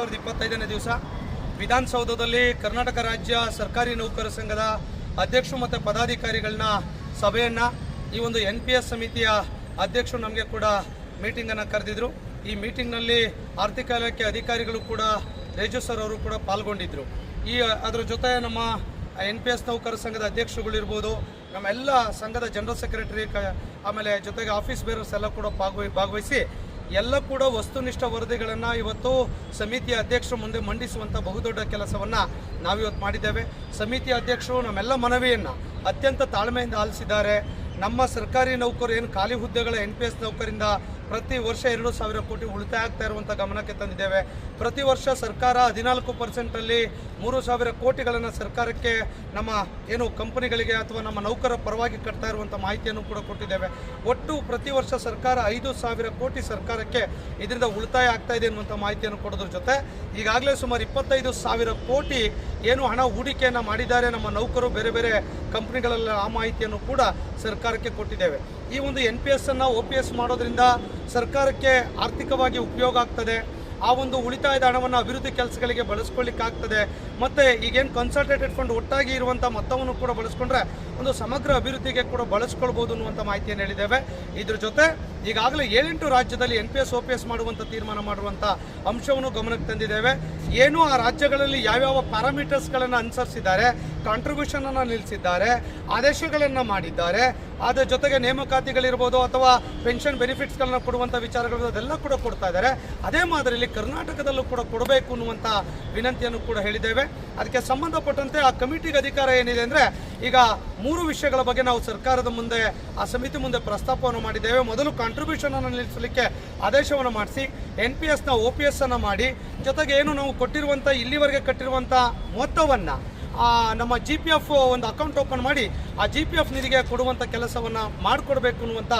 ಸಾವಿರದ ಇಪ್ಪತ್ತೈದನೇ ದಿವಸ ವಿಧಾನಸೌಧದಲ್ಲಿ ಕರ್ನಾಟಕ ರಾಜ್ಯ ಸರ್ಕಾರಿ ನೌಕರ ಸಂಘದ ಅಧ್ಯಕ್ಷರು ಮತ್ತು ಪದಾಧಿಕಾರಿಗಳನ್ನ ಸಭೆಯನ್ನು ಈ ಒಂದು ಎನ್ ಪಿ ಎಸ್ ಸಮಿತಿಯ ಅಧ್ಯಕ್ಷರು ನಮಗೆ ಕೂಡ ಮೀಟಿಂಗನ್ನು ಕರೆದಿದ್ರು. ಈ ಮೀಟಿಂಗ್ನಲ್ಲಿ ಆರ್ಥಿಕ ಇಲಾಖೆ ಅಧಿಕಾರಿಗಳು ಕೂಡ ರೇಜು ಸರ್ ಅವರು ಕೂಡ ಪಾಲ್ಗೊಂಡಿದ್ದರು ಈ, ಅದರ ಜೊತೆ ನಮ್ಮ ಎನ್ ಪಿ ಎಸ್ ನೌಕರ ಸಂಘದ ಅಧ್ಯಕ್ಷರುಗಳಿರ್ಬೋದು ನಮ್ಮೆಲ್ಲ ಸಂಘದ ಜನರಲ್ ಸೆಕ್ರೆಟರಿ ಆಮೇಲೆ ಜೊತೆಗೆ ಆಫೀಸ್ ಬೇರರ್ಸ್ ಎಲ್ಲ ಕೂಡ ಭಾಗವಹಿ, ಭಾಗವಹಿಸಿ ಎಲ್ಲ ಕೂಡ ವಸ್ತುನಿಷ್ಠ ವರದಿಗಳನ್ನು ಇವತ್ತು ಸಮಿತಿಯ ಅಧ್ಯಕ್ಷರು ಮುಂದೆ ಮಂಡಿಸುವಂಥ ಬಹುದೊಡ್ಡ ಕೆಲಸವನ್ನು ನಾವಿವತ್ತು ಮಾಡಿದ್ದೇವೆ. ಸಮಿತಿಯ ಅಧ್ಯಕ್ಷರು ನಮ್ಮೆಲ್ಲ ಮನವಿಯನ್ನು ಅತ್ಯಂತ ತಾಳ್ಮೆಯಿಂದ ಆಲಿಸಿದ್ದಾರೆ. ನಮ್ಮ ಸರ್ಕಾರಿ ನೌಕರು ಏನು ಖಾಲಿ ಹುದ್ದೆಗಳ ಎನ್ ಪಿ ಎಸ್ ನೌಕರಿಂದ ಪ್ರತಿ ವರ್ಷ ಎರಡು ಸಾವಿರ ಕೋಟಿ ಉಳಿತಾಯ ಆಗ್ತಾ ಇರುವಂಥ ಗಮನಕ್ಕೆ ತಂದಿದ್ದೇವೆ. ಪ್ರತಿ ವರ್ಷ ಸರ್ಕಾರ ಹದಿನಾಲ್ಕು ಪರ್ಸೆಂಟಲ್ಲಿ ಮೂರು ಸಾವಿರ ಕೋಟಿಗಳನ್ನು ಸರ್ಕಾರಕ್ಕೆ ನಮ್ಮ ಏನು ಕಂಪನಿಗಳಿಗೆ ಅಥವಾ ನಮ್ಮ ನೌಕರ ಪರವಾಗಿ ಕಟ್ತಾ ಇರುವಂಥ ಮಾಹಿತಿಯನ್ನು ಕೂಡ ಕೊಟ್ಟಿದ್ದೇವೆ. ಒಟ್ಟು ಪ್ರತಿ ವರ್ಷ ಸರ್ಕಾರ ಐದು ಸಾವಿರ ಕೋಟಿ ಸರ್ಕಾರಕ್ಕೆ ಇದರಿಂದ ಉಳಿತಾಯ ಆಗ್ತಾ ಇದೆ ಅನ್ನುವಂಥ ಮಾಹಿತಿಯನ್ನು ಕೊಡೋದ್ರ ಜೊತೆ ಈಗಾಗಲೇ ಸುಮಾರು ಇಪ್ಪತ್ತೈದು ಸಾವಿರ ಕೋಟಿ ಏನು ಹಣ ಹೂಡಿಕೆಯನ್ನು ಮಾಡಿದ್ದಾರೆ ನಮ್ಮ ನೌಕರು, ಬೇರೆ ಬೇರೆ ಕಂಪ್ನಿಗಳಲ್ಲಿ ಆ ಮಾಹಿತಿಯನ್ನು ಕೂಡ ಸರ್ಕಾರಕ್ಕೆ ಕೊಟ್ಟಿದ್ದೇವೆ. ಈ ಒಂದು ಎನ್ ಪಿ ಎಸ್ಸನ್ನು ಒ ಪಿ ಎಸ್ ಮಾಡೋದ್ರಿಂದ ಸರ್ಕಾರಕ್ಕೆ ಆರ್ಥಿಕವಾಗಿ ಉಪಯೋಗ ಆಗ್ತದೆ. ಆ ಒಂದು ಉಳಿತಾಯದ ಹಣವನ್ನು ಅಭಿವೃದ್ಧಿ ಕೆಲಸಗಳಿಗೆ ಬಳಸ್ಕೊಳ್ಳಿಕ್ಕಾಗ್ತದೆ. ಮತ್ತು ಈಗೇನು ಕನ್ಸಲ್ಟೇಟೆಡ್ ಫಂಡ್ ಒಟ್ಟಾಗಿ ಇರುವಂಥ ಮೊತ್ತವನ್ನು ಕೂಡ ಬಳಸ್ಕೊಂಡ್ರೆ ಒಂದು ಸಮಗ್ರ ಅಭಿವೃದ್ಧಿಗೆ ಕೂಡ ಬಳಸ್ಕೊಳ್ಬೋದು ಅನ್ನುವಂಥ ಮಾಹಿತಿಯನ್ನು ಹೇಳಿದ್ದೇವೆ. ಇದ್ರ ಜೊತೆ ಈಗಾಗಲೇ ಏಳೆಂಟು ರಾಜ್ಯದಲ್ಲಿ N P S O P S ಮಾಡುವಂಥ ತೀರ್ಮಾನ ಮಾಡುವಂಥ ಅಂಶವನ್ನು ಗಮನಕ್ಕೆ ತಂದಿದ್ದೇವೆ. ಏನು ಆ ರಾಜ್ಯಗಳಲ್ಲಿ ಯಾವ್ಯಾವ ಪ್ಯಾರಾಮೀಟರ್ಸ್ಗಳನ್ನು ಅನುಸರಿಸಿದ್ದಾರೆ ಕಾಂಟ್ರಿಬ್ಯೂಷನನ್ನು ನಿಲ್ಲಿಸಿದ್ದಾರೆ ಆದೇಶಗಳನ್ನು ಮಾಡಿದ್ದಾರೆ ಅದರ ಜೊತೆಗೆ ನೇಮಕಾತಿಗಳಿರ್ಬೋದು ಅಥವಾ ಪೆನ್ಷನ್ ಬೆನಿಫಿಟ್ಸ್ಗಳನ್ನ ಕೊಡುವಂಥ ವಿಚಾರಗಳು ಅದೆಲ್ಲ ಕೂಡ ಕೊಡ್ತಾ ಇದ್ದಾರೆ. ಅದೇ ಮಾದರಿಯಲ್ಲಿ ಕರ್ನಾಟಕದಲ್ಲೂ ಕೂಡ ಕೊಡಬೇಕು ಅನ್ನುವಂಥ ವಿನಂತಿಯನ್ನು ಕೂಡ ಹೇಳಿದ್ದೇವೆ. ಅದಕ್ಕೆ ಸಂಬಂಧಪಟ್ಟಂತೆ ಆ ಕಮಿಟಿಗೆ ಅಧಿಕಾರ ಏನಿದೆ ಅಂದರೆ ಈಗ ಮೂರು ವಿಷಯಗಳ ಬಗ್ಗೆ ನಾವು ಸರ್ಕಾರದ ಮುಂದೆ, ಆ ಸಮಿತಿ ಮುಂದೆ ಪ್ರಸ್ತಾಪವನ್ನು ಮಾಡಿದ್ದೇವೆ. ಮೊದಲು ಕಾಂಟ್ರಿಬ್ಯೂಷನ್ ಅನ್ನು ನಿಲ್ಲಿಸಲಿಕ್ಕೆ ಆದೇಶವನ್ನು ಮಾಡಿಸಿ ಎನ್ ಪಿ ಎಸ್ನ ಒ ಪಿ ಎಸ್ ಅನ್ನು ಮಾಡಿ, ಜೊತೆಗೆ ಏನು ನಾವು ಕೊಟ್ಟಿರುವಂಥ ಇಲ್ಲಿವರೆಗೆ ಕಟ್ಟಿರುವಂಥ ಮೊತ್ತವನ್ನು ನಮ್ಮ ಜಿ ಪಿ ಎಫ್ ಒಂದು ಅಕೌಂಟ್ ಓಪನ್ ಮಾಡಿ, ಆ ಜಿ ಪಿ ಎಫ್ ನಿಧಿಗೆ ಕೊಡುವಂಥ ಕೆಲಸವನ್ನು ಮಾಡಿಕೊಡ್ಬೇಕು ಅನ್ನುವಂಥ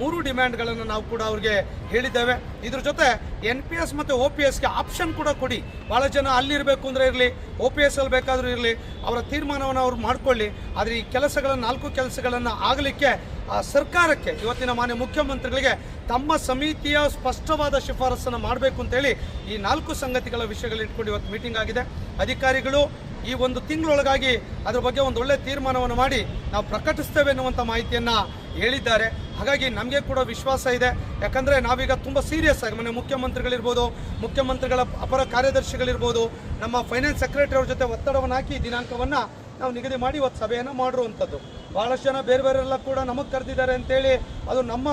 ಮೂರು ಡಿಮ್ಯಾಂಡ್ಗಳನ್ನು ನಾವು ಕೂಡ ಅವ್ರಿಗೆ ಹೇಳಿದ್ದೇವೆ. ಇದ್ರ ಜೊತೆ ಎನ್ ಪಿ ಎಸ್ ಮತ್ತು ಒ ಪಿ ಎಸ್ಗೆ ಆಪ್ಷನ್ ಕೂಡ ಕೊಡಿ. ಭಾಳ ಜನ ಅಲ್ಲಿರಬೇಕು ಅಂದರೆ ಇರಲಿ ಒ ಪಿ ಎಸ್ ಅಲ್ಲಿ ಬೇಕಾದರೂ ಇರಲಿ, ಅವರ ತೀರ್ಮಾನವನ್ನು ಅವ್ರು ಮಾಡ್ಕೊಳ್ಳಿ. ಆದರೆ ಈ ಕೆಲಸಗಳನ್ನು, ನಾಲ್ಕು ಕೆಲಸಗಳನ್ನು ಆಗಲಿಕ್ಕೆ, ಆ ಸರ್ಕಾರಕ್ಕೆ, ಇವತ್ತಿನ ಮಾನ್ಯ ಮುಖ್ಯಮಂತ್ರಿಗಳಿಗೆ ತಮ್ಮ ಸಮಿತಿಯ ಸ್ಪಷ್ಟವಾದ ಶಿಫಾರಸನ್ನು ಮಾಡಬೇಕು ಅಂತೇಳಿ ಈ ನಾಲ್ಕು ಸಂಗತಿಗಳ ವಿಷಯಗಳು ಇಟ್ಕೊಂಡು ಇವತ್ತು ಮೀಟಿಂಗ್ ಆಗಿದೆ. ಅಧಿಕಾರಿಗಳು ಈ ಒಂದು ತಿಂಗಳೊಳಗಾಗಿ ಅದ್ರ ಬಗ್ಗೆ ಒಂದು ಒಳ್ಳೆ ತೀರ್ಮಾನವನ್ನು ಮಾಡಿ ನಾವು ಪ್ರಕಟಿಸ್ತೇವೆ ಎನ್ನುವಂಥ ಮಾಹಿತಿಯನ್ನು ಹೇಳಿದ್ದಾರೆ. ಹಾಗಾಗಿ ನಮಗೆ ಕೂಡ ವಿಶ್ವಾಸ ಇದೆ. ಯಾಕಂದರೆ ನಾವೀಗ ತುಂಬ ಸೀರಿಯಸ್ ಆಗಿ, ಮನೆ ಮುಖ್ಯಮಂತ್ರಿಗಳಿರ್ಬೋದು, ಮುಖ್ಯಮಂತ್ರಿಗಳ ಅಪರ ಕಾರ್ಯದರ್ಶಿಗಳಿರ್ಬೋದು, ನಮ್ಮ ಫೈನಾನ್ಸ್ ಸೆಕ್ರೆಟರಿ ಅವ್ರ ಜೊತೆ ಒತ್ತಡವನ್ನು ಹಾಕಿ ದಿನಾಂಕವನ್ನು ನಾವು ನಿಗದಿ ಮಾಡಿ ಇವತ್ತು ಸಭೆಯನ್ನು ಮಾಡಿರುವಂಥದ್ದು. ಭಾಳಷ್ಟು ಜನ ಬೇರೆ ಬೇರೆಲ್ಲ ಕೂಡ ನಮಗೆ ಕರೆದಿದ್ದಾರೆ ಅಂತೇಳಿ ಅದು ನಮ್ಮ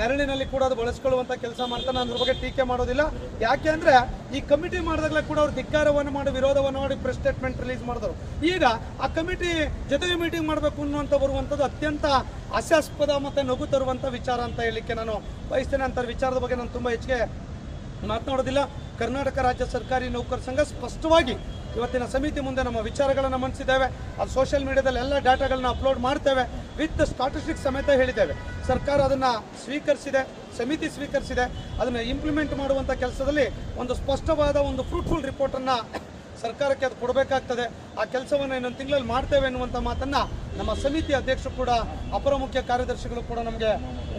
ನೆರಳಿನಲ್ಲಿ ಕೂಡ ಅದು ಬಳಸ್ಕೊಳ್ಳುವಂಥ ಕೆಲಸ ಮಾಡ್ತಾ ನಾನು ಅದ್ರ ಬಗ್ಗೆ ಟೀಕೆ ಮಾಡೋದಿಲ್ಲ. ಯಾಕೆ ಅಂದರೆ ಈ ಕಮಿಟಿ ಮಾಡಿದಾಗಲೇ ಕೂಡ ಅವ್ರು ಧಿಕ್ಕಾರವನ್ನು ಮಾಡಿ, ವಿರೋಧವನ್ನು ಮಾಡಿ ಪ್ರೆಸ್ ಸ್ಟೇಟ್ಮೆಂಟ್ ರಿಲೀಸ್ ಮಾಡಿದ್ರು. ಈಗ ಆ ಕಮಿಟಿ ಜೊತೆಗೆ ಮೀಟಿಂಗ್ ಮಾಡಬೇಕು ಅನ್ನುವಂಥ ಬರುವಂಥದ್ದು ಅತ್ಯಂತ ಹಾಸ್ಯಾಸ್ಪದ ಮತ್ತು ನಗು ತರುವಂಥ ವಿಚಾರ ಅಂತ ಹೇಳಲಿಕ್ಕೆ ನಾನು ಬಯಸ್ತೇನೆ. ಅಂತ ವಿಚಾರದ ಬಗ್ಗೆ ನಾನು ತುಂಬ ಹೆಚ್ಚಿಗೆ ಮಾತನಾಡೋದಿಲ್ಲ. ಕರ್ನಾಟಕ ರಾಜ್ಯ ಸರ್ಕಾರಿ ನೌಕರ ಸಂಘ ಸ್ಪಷ್ಟವಾಗಿ ಇವತ್ತಿನ ಸಮಿತಿ ಮುಂದೆ ನಮ್ಮ ವಿಚಾರಗಳನ್ನು ಮಂಡಿಸಿದ್ದೇವೆ. ಅದು ಸೋಷಿಯಲ್ ಮೀಡಿಯಾದಲ್ಲಿ ಎಲ್ಲ ಡಾಟಾಗಳನ್ನ ಅಪ್ಲೋಡ್ ಮಾಡ್ತೇವೆ. ವಿತ್ ಸ್ಟಾಟಿಸ್ಟಿಕ್ಸ್ ಸಮೇತ ಹೇಳಿದ್ದೇವೆ. ಸರ್ಕಾರ ಅದನ್ನು ಸ್ವೀಕರಿಸಿದೆ, ಸಮಿತಿ ಸ್ವೀಕರಿಸಿದೆ. ಅದನ್ನು ಇಂಪ್ಲಿಮೆಂಟ್ ಮಾಡುವಂಥ ಕೆಲಸದಲ್ಲಿ ಒಂದು ಸ್ಪಷ್ಟವಾದ ಒಂದು ಫ್ರೂಟ್ಫುಲ್ ರಿಪೋರ್ಟನ್ನು ಸರ್ಕಾರಕ್ಕೆ ಅದು ಕೊಡಬೇಕಾಗ್ತದೆ. ಆ ಕೆಲಸವನ್ನು ಇನ್ನೊಂದು ತಿಂಗಳಲ್ಲಿ ಮಾಡ್ತೇವೆ ಎನ್ನುವಂಥ ಮಾತನ್ನು ನಮ್ಮ ಸಮಿತಿ ಅಧ್ಯಕ್ಷರು ಕೂಡ, ಅಪರ ಮುಖ್ಯ ಕಾರ್ಯದರ್ಶಿಗಳು ಕೂಡ ನಮಗೆ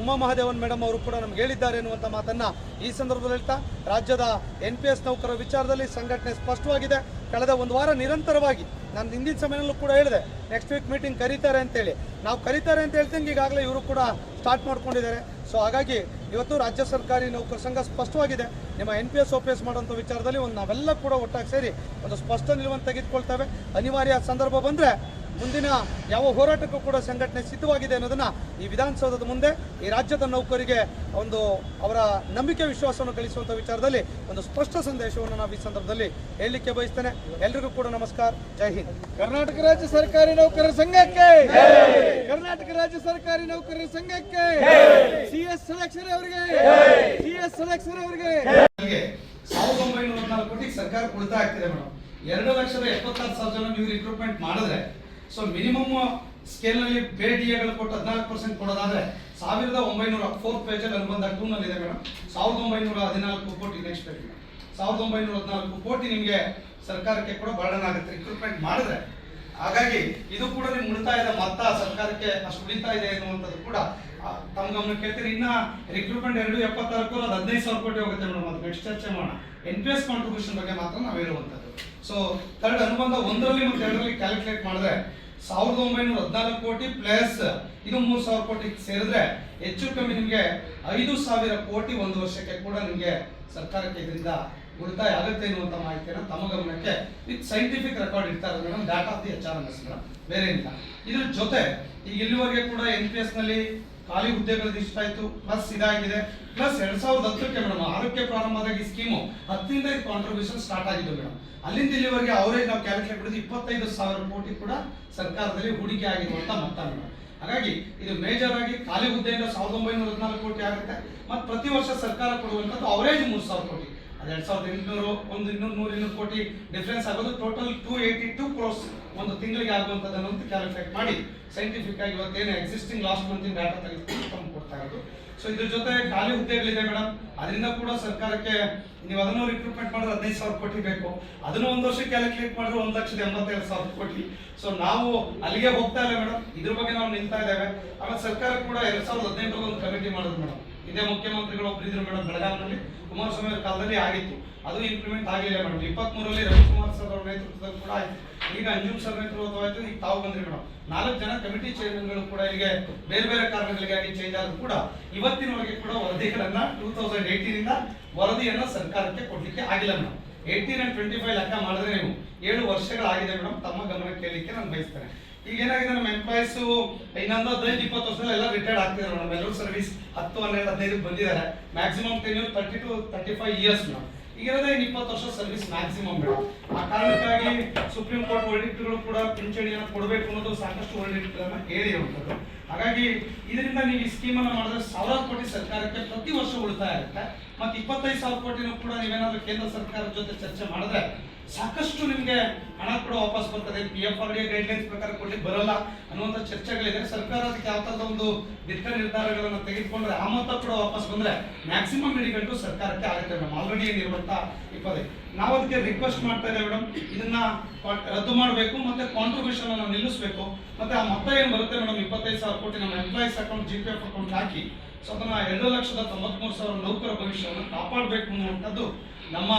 ಉಮಾ ಮಹಾದೇವನ್ ಮೇಡಮ್ ಅವರು ಕೂಡ ನಮ್ಗೆ ಹೇಳಿದ್ದಾರೆ ಎನ್ನುವಂಥ ಮಾತನ್ನು ಈ ಸಂದರ್ಭದಲ್ಲಿ ಹೇಳ್ತಾ, ರಾಜ್ಯದ ಎನ್ ಪಿ ಎಸ್ ನೌಕರ ವಿಚಾರದಲ್ಲಿ ಸಂಘಟನೆ ಸ್ಪಷ್ಟವಾಗಿದೆ. ಕಳೆದ ಒಂದು ವಾರ ನಿರಂತರವಾಗಿ, ನಾನು ಹಿಂದಿನ ಸಮಯದಲ್ಲೂ ಕೂಡ ಹೇಳಿದೆ ನೆಕ್ಸ್ಟ್ ವೀಕ್ ಮೀಟಿಂಗ್ ಕರೀತಾರೆ ಅಂತೇಳಿ. ನಾವು ಕರೀತಾರೆ ಅಂತ ಹೇಳ್ತಂಗೆ ಈಗಾಗಲೇ ಇವರು ಕೂಡ ಸ್ಟಾರ್ಟ್ ಮಾಡ್ಕೊಂಡಿದ್ದಾರೆ. ಸೊ ಹಾಗಾಗಿ ಇವತ್ತು ರಾಜ್ಯ ಸರ್ಕಾರಿ ನೌಕರ ಸಂಘ ಸ್ಪಷ್ಟವಾಗಿದೆ. ನಿಮ್ಮ N P S O P S ಮಾಡುವಂಥ ವಿಚಾರದಲ್ಲಿ ಒಂದು ನಾವೆಲ್ಲ ಕೂಡ ಒಟ್ಟಾಗಿ ಸೇರಿ ಒಂದು ಸ್ಪಷ್ಟ ನಿಲುವನ್ನು ತೆಗೆದುಕೊಳ್ತೇವೆ. ಅನಿವಾರ್ಯ ಸಂದರ್ಭ ಬಂದರೆ ಮುಂದಿನ ಯಾವ ಹೋರಾಟಕ್ಕೂ ಕೂಡ ಸಂಘಟನೆ ಸಿದ್ಧವಾಗಿದೆ ಅನ್ನೋದನ್ನ ಈ ವಿಧಾನಸೌಧದ ಮುಂದೆ ಈ ರಾಜ್ಯದ ನೌಕರಿಗೆ ಒಂದು ಅವರ ನಂಬಿಕೆ ವಿಶ್ವಾಸವನ್ನು ಗಳಿಸುವಂಥ ವಿಚಾರದಲ್ಲಿ ಒಂದು ಸ್ಪಷ್ಟ ಸಂದೇಶವನ್ನು ನಾವು ಈ ಸಂದರ್ಭದಲ್ಲಿ ಹೇಳಲಿಕ್ಕೆ ಬಯಸ್ತೇನೆ. ಎಲ್ರಿಗೂ ಕೂಡ ನಮಸ್ಕಾರ. ಜೈ ಹಿಂದ್. ಕರ್ನಾಟಕ ರಾಜ್ಯ ಸರ್ಕಾರಿ ನೌಕರರ ಸಂಘಕ್ಕೆ ಕರ್ನಾಟಕ ರಾಜ್ಯ ಸರ್ಕಾರಿ ನೌಕರರ ಸಂಘಕ್ಕೆ ಸಿ ಎಸ್ ಸೆಲೆಕ್ಷನ್ ಅವರಿಗೆ ಸಿ ಎಸ್ ಸೆಲೆಕ್ಷನ್ ಅವರಿಗೆ. ಗೆ ಸಾವಿರದ ಒಂಬೈನೂರ ಹದಿನಾಲ್ಕು ಕೋಟಿ ಸರ್ಕಾರ ಉಳಿತಾಯ ಆಗ್ತಿದೆ ಮೇಡಮ್. ಎರಡು ಲಕ್ಷದ ಎಪ್ಪತ್ತಾರು ಸಾವಿರ ಜನ ನೀವು ರಿಕ್ರೂಟ್ಮೆಂಟ್ ಮಾಡಿದ್ರೆ ಸೊ ಮಿನಿಮಮ್ ಸ್ಕೇಲ್ನಲ್ಲಿ ಪೇ ಡಿ ಎಗಳು ಕೊಟ್ಟು ಹದಿನಾಲ್ಕು ಪರ್ಸೆಂಟ್ ಕೊಡೋದಾದ್ರೆ ಸಾವಿರದ ಒಂಬೈನೂರ ಫೋರ್ತ್ ಪೇಜಲ್ಲಿ ಅನುಬಂಧ ಟೂ ನಲ್ಲಿ ಇದೆ ಮೇಡಮ್ ಸಾವಿರದ ಒಂಬೈನೂರ ಹದಿನಾಲ್ಕು ಕೋಟಿ ನೆಕ್ಸ್ಟ್ ಪೇಜ್ ಸಾವಿರದ ಒಂಬೈನೂರ ಹದಿನಾಲ್ಕು ಕೋಟಿ ನಿಮಗೆ ಸರ್ಕಾರಕ್ಕೆ ಕೂಡ ಬರ್ಡನ್ ಆಗುತ್ತೆ ರಿಕ್ರೂಟ್ಮೆಂಟ್ ಮಾಡಿದ್ರೆ. ಹಾಗಾಗಿ ಇದು ಕೂಡ ನಿಮ್ಗೆ ಉಳಿತಾಯದ ಮೊತ್ತ ಸರ್ಕಾರಕ್ಕೆ ಅಷ್ಟು ಉಳಿತಾ ಇದೆ ಅನ್ನುವಂಥದ್ದು ಕೂಡ ತಮ್ಮ ಗಮನಕ್ಕೆ ಕೇಳ್ತೀರಿ ಇನ್ನ ರಿಕ್ರೂಟ್ಮೆಂಟ್ ಎರಡು ಎಪ್ಪತ್ತಾರಕ್ಕೂ ಅದು ಹದಿನೈದು ಸಾವಿರ ಕೋಟಿ ಹೋಗುತ್ತೆ ಮೇಡಮ್ ಅದು ನೆಕ್ಸ್ಟ್ ಚರ್ಚೆ ಮಾಡೋಣ. ಎನ್ ಪಿ ಎಸ್ ಕಾಂಟ್ರಿಬ್ಯೂಷನ್ ಬಗ್ಗೆ ಮಾತ್ರ ನಾವು ಹೇಳುವಂಥದ್ದು. ಸೊ ಥರ್ಡ್ ಅನುಬಂಧ ಒಂದರಲ್ಲಿ ಮತ್ತು ಎರಡರಲ್ಲಿ ಕ್ಯಾಲ್ಕುಲೇಟ್ ಮಾಡಿದ್ರೆ ಸಾವಿರದ ಒಂಬೈನೂರ ಹದಿನಾಲ್ಕು ಕೋಟಿ ಪ್ಲಸ್ ಇದು ಮೂರು ಸಾವಿರ ಕೋಟಿ ಸೇರಿದ್ರೆ ಹೆಚ್ಚು ಕಮ್ಮಿ ನಿಮಗೆ ಐದು ಸಾವಿರ ಕೋಟಿ ಒಂದು ವರ್ಷಕ್ಕೆ ಕೂಡ ನಿಮಗೆ ಸರ್ಕಾರಕ್ಕೆ ಇದರಿಂದ ಉಳಿತಾಯ ಆಗುತ್ತೆ ಎನ್ನುವಂಥ ಮಾಹಿತಿಯನ್ನು ತಮ್ಮ ಗಮನಕ್ಕೆ ವಿತ್ ಸೈಂಟಿಫಿಕ್ ರೆಕಾರ್ಡ್ ಇರ್ತಾ ಇರೋದು madam data of the H R ಬೇರೆ ಇಲ್ಲ ಇದ್ರ ಜೊತೆ ಈಗ ಇಲ್ಲಿವರೆಗೆ ಕೂಡ ಎನ್ ಪಿ ಎಸ್ನಲ್ಲಿ ಖಾಲಿ ಹುದ್ದೆಗಳು ಇಷ್ಟಾಯ್ತು ಪ್ಲಸ್ ಇದಾಗಿದೆ. ಪ್ಲಸ್ ಎರಡ್ ಸಾವಿರದ ಹತ್ತಕ್ಕೆ ಮೇಡಮ್ ಆರೋಗ್ಯ ಪ್ರಾರಂಭದಾಗ ಈ ಸ್ಕೀಮು ಹತ್ತರಿಂದ ಕಾಂಟ್ರಿಬ್ಯೂಷನ್ ಸ್ಟಾರ್ಟ್ ಆಗಿದ್ದು ಮೇಡಮ್ ಅಲ್ಲಿಂದ ಇಲ್ಲಿವರೆಗೆ ಅವರೇ ನಾವು ಕ್ಯಾಲ್ಕುಲೇಟ್ ಮಾಡಿದ್ವಿ ಇಪ್ಪತ್ತೈದು ಸಾವಿರ ಕೋಟಿ ಕೂಡ ಸರ್ಕಾರದಲ್ಲಿ ಹೂಡಿಕೆ ಆಗಿರುವಂತ ಮೊತ್ತ ಮೇಡಮ್ ಹಾಗಾಗಿ ಇದು ಮೇಜರ್ ಆಗಿ ಖಾಲಿ ಹುದ್ದೆಯಿಂದ ಸಾವಿರದ ಒಂಬೈನೂರ ಹದಿನಾಲ್ಕು ಕೋಟಿ ಆಗುತ್ತೆ. ಮತ್ತು ಪ್ರತಿ ವರ್ಷ ಸರ್ಕಾರ ಕೊಡುವಂಥದ್ದು ಅವರೇಜ್ ಮೂರು ಸಾವಿರ ಕೋಟಿ. ಎರಡ್ ಸಾವಿರದ ಎಂಟುನೂರು ಒಂದು ಇನ್ನೂರು, ನೂರು, ಇನ್ನೂರು ಕೋಟಿ ಡಿಫ್ರೆನ್ಸ್ ಆಗೋದು. Total two eighty two crores ಒಂದು ತಿಂಗಳಿಗೆ ಆಗುವಂಥದ್ದನ್ನು ಕ್ಯಾಲ್ಕುಲೇಟ್ ಮಾಡಿ. ಸೈಂಟಿಫಿಕ್ ಆಗಿ ಇವತ್ತೇನು ಎಕ್ಸಿಸ್ಟಿಂಗ್ ಲಾಸ್ಟ್ ಮಂತಿನ ಡಾಟಾ ತೆಗೆದುಕೊಂಡು ತಂದು ಕೊಡ್ತಾ ಇರೋದು. ಸೊ ಇದ್ರ ಜೊತೆ ಖಾಲಿ ಹುದ್ದೆಗಳಿದೆ ಮೇಡಮ್ ಅದರಿಂದ ಕೂಡ ಸರ್ಕಾರಕ್ಕೆ ನೀವು ಅದನ್ನು ರಿಕ್ರೂಟ್ಮೆಂಟ್ ಮಾಡಿದ್ರೆ ಹದಿನೈದು ಸಾವಿರ ಕೋಟಿ ಬೇಕು. ಅದನ್ನು ಒಂದು ವರ್ಷ ಕ್ಯಾಲ್ಕುಲೇಟ್ ಮಾಡಿದ್ರೆ ಒಂದು ಲಕ್ಷದ ಎಂಬತ್ತೇಳು ಸಾವಿರ ಕೋಟಿ. ಸೊ ನಾವು ಅಲ್ಲಿಗೆ ಹೋಗ್ತಾ ಇಲ್ಲ ಮೇಡಮ್ ಇದ್ರ ಬಗ್ಗೆ ನಾವು ನಿಲ್ತಾ ಇದ್ದೇವೆ. ಆಮೇಲೆ ಸರ್ಕಾರ ಕೂಡ ಎರಡು ಸಾವಿರದ ಹದಿನೆಂಟರಲ್ಲಿ ಒಂದು ಕಮಿಟಿ ಮಾಡಿದ್ರು ಮೇಡಮ್ ಇದೇ ಮುಖ್ಯಮಂತ್ರಿಗಳು ಒಬ್ರು ಇದ್ರು ಮೇಡಮ್ ಬೆಳಗಾವಿನಲ್ಲಿ ಕುಮಾರಸ್ವಾಮಿ ಅವರ ಕಾಲದಲ್ಲಿ ಆಗಿತ್ತು. ಅದು ಇಂಪ್ಲಿಮೆಂಟ್ ಆಗಲಿಲ್ಲ ಮೇಡಮ್. ಇಪ್ಪತ್ತ್ ಮೂರರಲ್ಲಿ ರವಿಕುಮಾರ್ ಸರ್ ಅವರ ನೇತೃತ್ವದಲ್ಲಿ ಕೂಡ ಆಯಿತು. ಈಗ ಅಂಜುಮ್ ಸರ್ ನೇತೃತ್ವ ಆಯಿತು. ಈಗ ತಾವು ಬಂದ್ರಿ ಮೇಡಮ್. ನಾಲ್ಕು ಜನ ಕಮಿಟಿ ಚೇರ್ಮನ್ಗಳು ಕೂಡ ಇಲ್ಲಿಗೆ ಬೇರೆ ಬೇರೆ ಕಾರಣಗಳಿಗಾಗಿ ಚೇಂಜ್ ಆದ್ರೂ ಕೂಡ ಇವತ್ತಿನವರೆಗೆ ಕೂಡ ವರದಿಗಳನ್ನು ಟೂ ತೌಸಂಡ್ ಏಯ್ಟೀನಿಂದ ವರದಿಯನ್ನು ಸರ್ಕಾರಕ್ಕೆ ಕೊಡ್ಲಿಕ್ಕೆ ಆಗಿಲ್ಲ madam. Eighteen and twenty five ಲೆಕ್ಕ ಮಾಡಿದ್ರೆ ನೀವು ಏಳು ವರ್ಷಗಳಾಗಿದೆ ಮೇಡಮ್, ತಮ್ಮ ಗಮನ ಕೇಳಲಿಕ್ಕೆ ನಾನು ಬಯಸ್ತೇನೆ. ಈಗ ಏನಾಗಿದೆ ನಮ್ಮ ಎಂಪ್ಲಾಯೀಸ್ ಇನ್ನೊಂದು ಹದಿನೈದು, ಇಪ್ಪತ್ತು ವರ್ಷದಲ್ಲಿ ಎಲ್ಲ ರಿಟೈರ್ಡ್ ಆಗ್ತಿದ್ದಾರೆ ಮೇಡಮ್. ಎಲ್ಲರೂ ಸರ್ವಿಸ್ ಹತ್ತು, ಹನ್ನೆರಡು ಹದಿನೈದು ಬಂದಿದ್ದಾರೆ. Maximum tenure thirty two thirty five years madam ಈಗಿರೋದೇ ಇಪ್ಪತ್ತು ವರ್ಷ ಸರ್ವಿಸ್ ಮ್ಯಾಕ್ಸಿಮಮ್ ಮೇಡಮ್. ಆ ಕಾರಣಕ್ಕಾಗಿ ಸುಪ್ರೀಂ ಕೋರ್ಟ್ ವರ್ಡಿಕ್ಟ್ಗಳು ಕೂಡ ಪಿಂಚಣಿಯನ್ನು ಕೊಡಬೇಕು ಅನ್ನೋದು ಸಾಕಷ್ಟು ವರ್ಡಿಕ್ಟ್ಗಳನ್ನ ಹೇಳಿರುವಂಥದ್ದು ಹಾಗಾಗಿ ಇದರಿಂದ ನೀವು ಈ ಸ್ಕೀಮನ್ನು ಮಾಡಿದ್ರೆ ಸಾವಿರಾರು ಕೋಟಿ ಸರ್ಕಾರಕ್ಕೆ ಪ್ರತಿ ವರ್ಷ ಉಳಿತಾಯ ಆಗುತ್ತೆ. ಮತ್ತೆ ಇಪ್ಪತ್ತೈದು ಸಾವಿರ ಕೋಟಿನೂ ಕೂಡ ನೀವೇನಾದ್ರೂ ಕೇಂದ್ರ ಸರ್ಕಾರದ ಜೊತೆ ಚರ್ಚೆ ಮಾಡಿದ್ರೆ ಸಾಕಷ್ಟು ನಿಮಗೆ ಹಣ ಕೂಡ ವಾಪಸ್ ಬರ್ತದೆ. P F R D guidelines ಪ್ರಕಾರ ಕೊಡ್ಲಿಕ್ಕೆ ಬರಲ್ಲ ಅನ್ನುವಂಥ ಚರ್ಚೆಗಳಿದೆ. ಸರ್ಕಾರ ಅದಕ್ಕೆ ಯಾವ ಥರದ ಒಂದು ದಿಟ್ಟ ನಿರ್ಧಾರಗಳನ್ನು ತೆಗೆದುಕೊಂಡ್ರೆ ಆ ಮೊತ್ತ ಕೂಡ ವಾಪಸ್ ಬಂದ್ರೆ ಮ್ಯಾಕ್ಸಿಮಮ್ ಹಿಡಿಗಂಟು ಸರ್ಕಾರಕ್ಕೆ ಆಗುತ್ತೆ ಮೇಡಮ್. ಆಲ್ರೆಡಿ ಏನಿರುವಂತ ಇಪ್ಪತ್ತೈದು. ನಾವು ಅದಕ್ಕೆ ರಿಕ್ವೆಸ್ಟ್ ಮಾಡ್ತಾ ಇದ್ದೇವೆ ಮೇಡಮ್. ಇದನ್ನ ರದ್ದು ಮಾಡಬೇಕು ಮತ್ತೆ ಕಾಂಟ್ರಿಬ್ಯೂಷನ್ ಅನ್ನು ನಿಲ್ಲಿಸಬೇಕು. ಮತ್ತೆ ಆ ಮೊತ್ತ ಏನು ಬರುತ್ತೆ ಮೇಡಮ್? ಇಪ್ಪತ್ತೈದು ಸಾವಿರ ಕೋಟಿ ನಮ್ಮ employees account G P F account ಹಾಕಿ ಸೊ ಅದನ್ನ ಎರಡು ಲಕ್ಷದ ತೊಂಬತ್ಮೂರು ಸಾವಿರ ನೌಕರ ಭವಿಷ್ಯವನ್ನು ಕಾಪಾಡಬೇಕು ಅನ್ನುವಂಥದ್ದು ನಮ್ಮ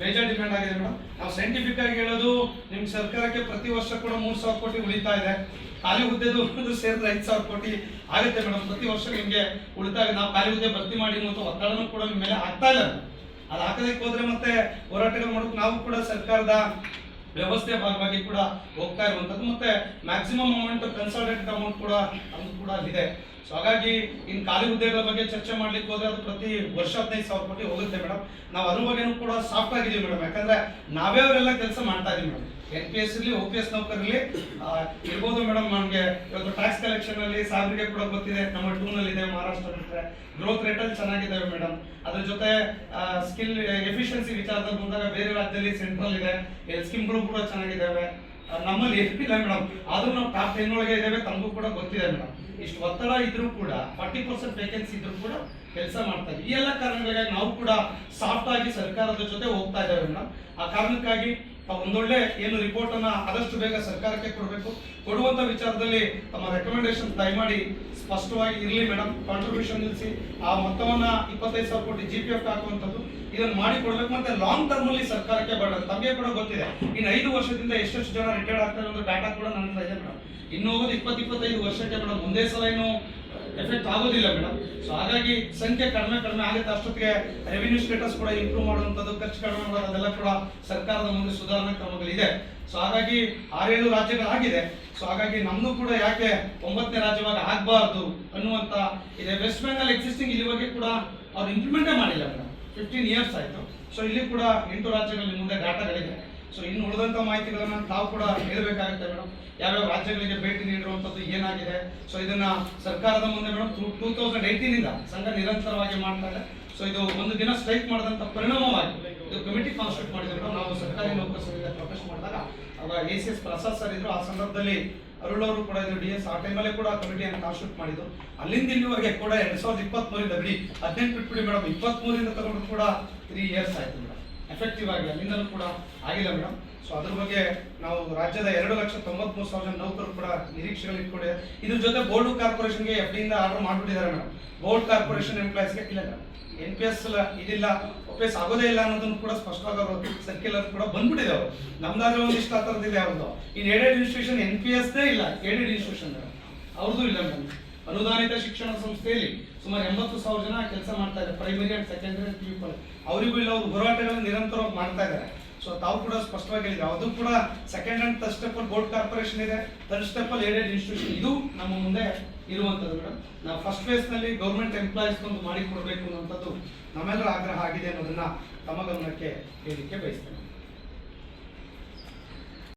ಮೇಜರ್ ಡಿಮ್ಯಾಂಡ್ ಆಗಿದೆ ಮೇಡಮ್. ನಾವು ಸೈಂಟಿಫಿಕ್ ಆಗಿ ಹೇಳೋದು ನಿಮ್ಮ ಸರ್ಕಾರಕ್ಕೆ ಪ್ರತಿ ವರ್ಷ ಕೂಡ ಮೂರು ಸಾವಿರ ಕೋಟಿ ಉಳಿತಾ ಇದೆ. ಖಾಲಿ ಹುದ್ದೆದು ಸೇರಿದ್ರೆ ಐದು ಸಾವಿರ ಕೋಟಿ ಆಗುತ್ತೆ ಮೇಡಮ್. ಪ್ರತಿ ವರ್ಷ ನಿಮಗೆ ಉಳಿತಾಯ ನಾವು ಖಾಲಿ ಹುದ್ದೆ ಭರ್ತಿ ಮಾಡಿ ಮತ್ತು ಒತ್ತಡನೂ ಕೂಡ ನಿಮ್ಮ ಮೇಲೆ ಆಗ್ತಾ ಇಲ್ಲ. ಅದು ಹಾಕೋದಕ್ಕೆ ಹೋದ್ರೆ ಮತ್ತೆ ಹೋರಾಟಗಳು ಮಾಡೋಕೆ ನಾವು ಕೂಡ ಸರ್ಕಾರದ ವ್ಯವಸ್ಥೆ ಭಾಗವಾಗಿ ಕೂಡ ಹೋಗ್ತಾ ಇರುವಂಥದ್ದು ಮತ್ತೆ ಮ್ಯಾಕ್ಸಿಮಮ್ ಅಮೌಂಟ್ ಕನ್ಸಲ್ಟೆಂಟ್ ಅಮೌಂಟ್ ಕೂಡ ಅದು ಕೂಡ ಇದೆ ಸೊ ಹಾಗಾಗಿ ಇನ್ನು ಖಾಲಿ ಹುದ್ದೆಗಳ ಬಗ್ಗೆ ಚರ್ಚೆ ಮಾಡ್ಲಿಕ್ಕೆ ಹೋದ್ರೆ ಅದು ಪ್ರತಿ ವರ್ಷ ಹದಿನೈದು ಸಾವಿರ ಕೋಟಿ ಹೋಗುತ್ತೆ ಮೇಡಮ್ ನಾವು ಅದ್ರ ಬಗ್ಗೆನೂ ಕೂಡ ಸಾಫ್ಟ್ ಆಗಿದ್ದೀವಿ ಮೇಡಮ್ ಯಾಕಂದ್ರೆ ನಾವೇ ಅವರೆಲ್ಲ ಕೆಲಸ ಮಾಡ್ತಾ ಇದೀವಿ ಮೇಡಮ್ ಎನ್ ಪಿ ಎಸ್ ಇರಲಿ ಒ ಪಿ ಎಸ್ ನೌಕರಲ್ಲಿ ಇರ್ಬೋದು ಮೇಡಮ್ ನಮಗೆ ಇವತ್ತು ಟ್ಯಾಕ್ಸ್ ಕಲೆಕ್ಷನ್ ಅಲ್ಲಿ ಸಾಲರಿಗೆ ಕೂಡ ಗೊತ್ತಿದೆ. ನಮ್ಮ ಟೂನಲ್ಲಿ ಇದೆ ಮಹಾರಾಷ್ಟ್ರ ಬಿಟ್ಟರೆ ಗ್ರೋತ್ ರೇಟ್ ಅಲ್ಲಿ ಚೆನ್ನಾಗಿದ್ದಾವೆ ಮೇಡಮ್ ಅದ್ರ ಜೊತೆ ಸ್ಕಿಲ್ ಎಫಿಷಿಯನ್ಸಿ ವಿಚಾರದಲ್ಲಿ ಬಂದಾಗ ಬೇರೆ ರಾಜ್ಯದಲ್ಲಿ ಸೆಂಟ್ರಲ್ ಇದೆ. ಸ್ಕೀಮ್ಗಳು ಕೂಡ ಚೆನ್ನಾಗಿದ್ದಾವೆ. ನಮ್ಮಲ್ಲಿ ಎಷ್ಟಿಲ್ಲ ಮೇಡಮ್ ಆದ್ರೂ ನಾವು ಟಾಪ್ ಟೆನ್ ಒಳಗೆ ಇದ್ದೇವೆ, ತಮಗೂ ಕೂಡ ಗೊತ್ತಿದೆ ಮೇಡಮ್ ಇಷ್ಟು ಒತ್ತಡ ಇದ್ರೂ ಕೂಡ ಫಾರ್ಟಿ ಪರ್ಸೆಂಟ್ ವೇಕೆನ್ಸಿ ಇದ್ರೂ ಕೂಡ ಕೆಲಸ ಮಾಡ್ತಾ ಇದ್ದೀವಿ ಈ ಎಲ್ಲ ಕಾರಣಗಳಿಗಾಗಿ ನಾವು ಕೂಡ ಸಾಫ್ಟ್ ಆಗಿ ಸರ್ಕಾರದ ಜೊತೆ ಹೋಗ್ತಾ ಇದ್ದೇವೆ ಮೇಡಮ್ ಆ ಕಾರಣಕ್ಕಾಗಿ ಒಂದೊಳ್ಳೆ ಏನು ರಿಪೋರ್ಟ್ ಅನ್ನ ಆದಷ್ಟು ಬೇಗ ಸರ್ಕಾರಕ್ಕೆ ಕೊಡಬೇಕು. ಕೊಡುವಂತ ವಿಚಾರದಲ್ಲಿ ತಮ್ಮ ರೆಕಮೆಂಡೇಶನ್ ದಯಮಾಡಿ ಸ್ಪಷ್ಟವಾಗಿ ಇರಲಿ ಮೇಡಮ್ ಕಾಂಟ್ರಿಬ್ಯೂಷನ್ ನಿಲ್ಲಿಸಿ ಆ ಮೊತ್ತವನ್ನ ಇಪ್ಪತ್ತೈದು ಸಾವಿರ ಕೋಟಿ ಜಿ ಪಿ ಎಫ್ ಹಾಕುವಂಥದ್ದು. ಇದನ್ನು ಮಾಡಿ ಕೊಡ್ಬೇಕು. ಮತ್ತೆ ಲಾಂಗ್ ಟರ್ಮ್ ಅಲ್ಲಿ ಸರ್ಕಾರಕ್ಕೆ ಬರೋದು ತಮಗೆ ಕೂಡ ಗೊತ್ತಿದೆ. ಇನ್ನು ಐದು ವರ್ಷದಿಂದ ಎಷ್ಟೆಷ್ಟು ಜನ ರಿಟೈರ್ಡ್ ಆಗ್ತಾರೆ ಅನ್ನೋ ಡಾಟಾ ಕೂಡ ನನ್ನ ಇದೆ ಇನ್ನು ಹೋಗೋದು ಇಪ್ಪತ್ತು, ಇಪ್ಪತ್ತೈದು ವರ್ಷಕ್ಕೆ ಮೇಡಮ್ ಒಂದೇ ಸಲ ಏನು ಎಫೆಕ್ಟ್ ಆಗೋದಿಲ್ಲ ಮೇಡಮ್. ಸೊ ಹಾಗಾಗಿ ಸಂಖ್ಯೆ ಕಡಿಮೆ ಕಡಿಮೆ ಆಗುತ್ತೆ. ಅಷ್ಟೊತ್ತಿಗೆ ರೆವಿನ್ಯೂ ಸ್ಟೇಟಸ್ ಕೂಡ ಇಂಪ್ರೂವ್ ಮಾಡುವಂಥದ್ದು, ಖರ್ಚು ಕಡಿಮೆ ಮಾಡೋದು ಅದೆಲ್ಲ ಕೂಡ ಸರ್ಕಾರದ ಮುಂದೆ ಸುಧಾರಣಾ ಕ್ರಮಗಳಿದೆ. ಸೊ ಹಾಗಾಗಿ ಆರೇಳು ರಾಜ್ಯಗಳಾಗಿದೆ. ಸೊ ಹಾಗಾಗಿ ನಮ್ದು ಕೂಡ ಯಾಕೆ ಒಂಬತ್ತನೇ ರಾಜ್ಯವಾಗಿ ಆಗಬಾರ್ದು ಅನ್ನುವಂತ ಇದೆ. ವೆಸ್ಟ್ ಬೆಂಗಾಲ್ ಎಕ್ಸಿಸ್ಟಿಂಗ್ ಇಲ್ಲಿವರೆಗೆ ಕೂಡ ಅವ್ರು ಇಂಪ್ಲಿಮೆಂಟೇ ಮಾಡಿಲ್ಲ ಮೇಡಮ್. ಫಿಫ್ಟೀನ್ ಇಯರ್ಸ್ ಆಯಿತು. ಸೊ ಇಲ್ಲಿ ಕೂಡ ಎಂಟು ರಾಜ್ಯಗಳಲ್ಲಿ ಮುಂದೆ ಡಾಟಾಗಳಿದೆ ಸೊ ಇನ್ನು ಉಳಿದಂತ ಮಾಹಿತಿಗಳನ್ನು ತಾವು ಕೂಡ ಹೇಳಬೇಕಾಗುತ್ತೆ ಮೇಡಮ್ ಯಾವ್ಯಾವ ರಾಜ್ಯಗಳಿಗೆ ಭೇಟಿ ನೀಡಿರುವಂತದ್ದು ಏನಾಗಿದೆ? ಸೊ ಇದನ್ನ ಸರ್ಕಾರದ ಮುಂದೆ ಮೇಡಮ್ ಟೂ ತೌಸಂಡ್ ಏಯ್ಟೀನ್ ಇಂದ ಸಂಘ ನಿರಂತರವಾಗಿ ಮಾಡ್ತಾರೆ ಸೊ ಇದು ಒಂದು ದಿನ ಸ್ಟ್ರೈಕ್ ಮಾಡಿದಂತ ಪರಿಣಾಮವಾಗಿ ಇದು ಕಮಿಟಿ ಕಾನ್ಸ್ಟಿಟ್ಯೂಟ್ ಮಾಡಿದ್ರು ಮೇಡಮ್ ನಾವು ಸರ್ಕಾರಿ ನೌಕರ ಸಂಘದ ಪ್ರೊಟೆಸ್ಟ್ ಮಾಡಿದಾಗ ಅವಾಗ A C S Prasad sir ಇದ್ರು. ಆ ಸಂದರ್ಭದಲ್ಲಿ ಅರುಳ್ ಅವರು ಕೂಡ ಇದ್ರು. ಡಿ ಎಸ್ ಆ ಟೈಮಲ್ಲೇ ಕೂಡ ಕಮಿಟಿಯನ್ನು ಕಾನ್ಸ್ಟಿಟ್ಯೂಟ್ ಮಾಡಿದ್ರು ಅಲ್ಲಿಂದ ಇಲ್ಲಿವರೆಗೆ ಕೂಡ ಎರಡ್ ಸಾವಿರದ ಇಪ್ಪತ್ತ್ ಮೂರಿಂದ ಬಿಡಿ, ಹದಿನೆಂಟು ಬಿಟ್ಬಿಡಿ ಮೇಡಮ್ ಇಪ್ಪತ್ತ್ ಮೂರಿಂದ ತಗೊಂಡು ಕೂಡ ತ್ರೀ ಇಯರ್ಸ್ ಆಯ್ತು ಎಫೆಕ್ಟಿವ್ ಆಗಿ ಅಲ್ಲಿಂದಲೂ ಕೂಡ ಆಗಿಲ್ಲ ಮೇಡಮ್. ಸೊ ಅದ್ರ ಬಗ್ಗೆ ನಾವು ರಾಜ್ಯದ ಎರಡು ಲಕ್ಷ ತೊಂಬತ್ಮೂರು ಸಾವಿರ ನೌಕರರು ಕೂಡ ನಿರೀಕ್ಷೆಗಳು ಇಟ್ಕೊಂಡಿದೆ ಇದ್ರ ಜೊತೆ ಬೋರ್ಡ್ ಕಾರ್ಪೊರೇಷನ್ಗೆ ಎಫ್ ಇಂದ ಆರ್ಡರ್ ಮಾಡ್ಬಿಟ್ಟಿದ್ದಾರೆ ಮೇಡಮ್. ಬೋರ್ಡ್ ಕಾರ್ಪೊರೇಷನ್ ಎಂಪ್ಲಾಯ್ಸ್ಗೆ ಇಲ್ಲ ಎನ್ ಪಿ ಎಸ್ ಇದಿಲ್ಲ ಒ ಆಗೋದೇ ಇಲ್ಲ ಅನ್ನೋದನ್ನು ಕೂಡ ಸ್ಪಷ್ಟವಾಗಿ ಅವರು ಸರ್ಕ್ಯುಲರ್ ಕೂಡ ಬಂದ್ಬಿಟ್ಟಿದೆ ಅವರು. ನಮ್ದಾದ್ರೆ ಒಂದಿಷ್ಟು ಆ ಥರದ್ದು ಇದೆ ಅವ್ರದ್ದು in aided institution N P ಎಸ್ದೇ ಇಲ್ಲ. ಏಡೆಡ್ ಇನ್ಸ್ಟಿಟ್ಯೂಷನ್ ಅವ್ರದ್ದು ಇಲ್ಲ ಮೇಡಮ್. ಅನುದಾನಿತ ಶಿಕ್ಷಣ ಸಂಸ್ಥೆಯಲ್ಲಿ ಸುಮಾರು ಎಂಬತ್ತು ಸಾವಿರ ಜನ ಕೆಲಸ ಮಾಡ್ತಾ ಇದ್ದಾರೆ. Primary and secondary and college ಅವರಿಗೂ ಇಲ್ಲ, ಅವರು ಹೋರಾಟಗಳನ್ನು ನಿರಂತರವಾಗಿ ಮಾಡ್ತಾ ಇದ್ದಾರೆ. ಸೊ ತಾವು ಕೂಡ ಸ್ಪಷ್ಟವಾಗಿ ಹೇಳಿದ್ರೆ ಅದು ಕೂಡ second and third step board corporation ಇದೆ. ಥರ್ಡ್ ಸ್ಟೆಪ್ ಅಲ್ಲಿ ಏಡೆಡ್ ಇನ್ಸ್ಟಿಟ್ಯೂಷನ್ ಇದು ನಮ್ಮ ಮುಂದೆ ಇರುವಂಥದ್ದು ಮೇಡಮ್. ನಾವು ಫಸ್ಟ್ ಫೇಸ್ನಲ್ಲಿ ಗೌರ್ಮೆಂಟ್ ಎಂಪ್ಲಾಯೀಸ್ ಒಂದು ಮಾಡಿ ಕೊಡಬೇಕು ಅನ್ನುವಂಥದ್ದು ನಮ್ಮೆಲ್ಲರ ಆಗ್ರಹ ಆಗಿದೆ ಅನ್ನೋದನ್ನ ತಮ್ಮ ಗಮನಕ್ಕೆ ಹೇಳಲಿಕ್ಕೆ ಬಯಸ್ತೇನೆ.